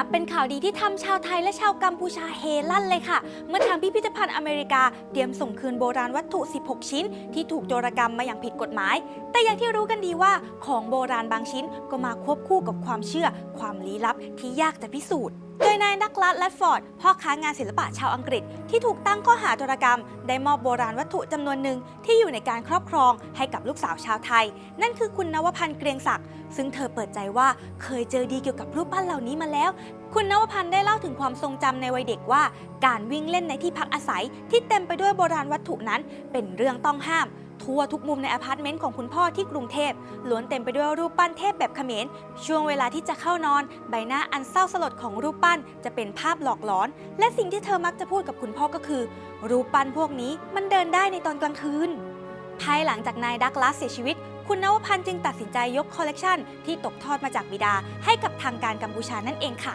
นับเป็นข่าวดีที่ทำชาวไทยและชาวกัมพูชาเฮลั่นเลยค่ะ เมื่อทางพิพิธภัณฑ์อเมริกาเตรียมส่งคืนโบราณวัตถุ 16 ชิ้น ที่ถูกโจรกรรมมาอย่างผิดกฎหมาย แต่อย่างที่รู้กันดีว่าของโบราณบางชิ้นก็มาควบคู่กับความเชื่อ ความลี้ลับที่ยากจะพิสูจน์โดยนายดักลัสและฟอร์ด พ่อค้างานศิลปะชาวอังกฤษ ที่ถูกตั้งข้อหาโจรกรรม ได้มอบโบราณวัตถุจำนวนหนึ่งที่อยู่ในการครอบครองให้กับลูกสาวชาวไทย นั่นคือคุณนวพันธ์เกรียงศักดิ์ซึ่งเธอเปิดใจว่าเคยเจอดีเกี่ยวกับรูปปั้นเหล่านี้มาแล้วคุณนวพันธ์ได้เล่าถึงความทรงจำในวัยเด็กว่า การวิ่งเล่นในที่พักอาศัย ที่เต็มไปด้วยโบราณวัตถุนั้น เป็นเรื่องต้องห้าม ทั่วทุกมุมในอพาร์ตเมนต์ของคุณพ่อที่กรุงเทพล้วนเต็มไปด้วยรูปปั้นเทพแบบเขมรช่วงเวลาที่จะเข้านอน ใบหน้าอันเศร้าสลดของรูปปั้นจะเป็นภาพหลอกหลอน และสิ่งที่เธอมักจะพูดกับคุณพ่อก็คือ รูปปั้นพวกนี้มันเดินได้ในตอนกลางคืน ภายหลังจากนายดักลาสเสียชีวิต คุณนวพันธ์จึงตัดสินใจยกคอลเลกชันที่ตกทอดมาจากบิดาให้กับทางการกัมพูชานั่นเองค่ะ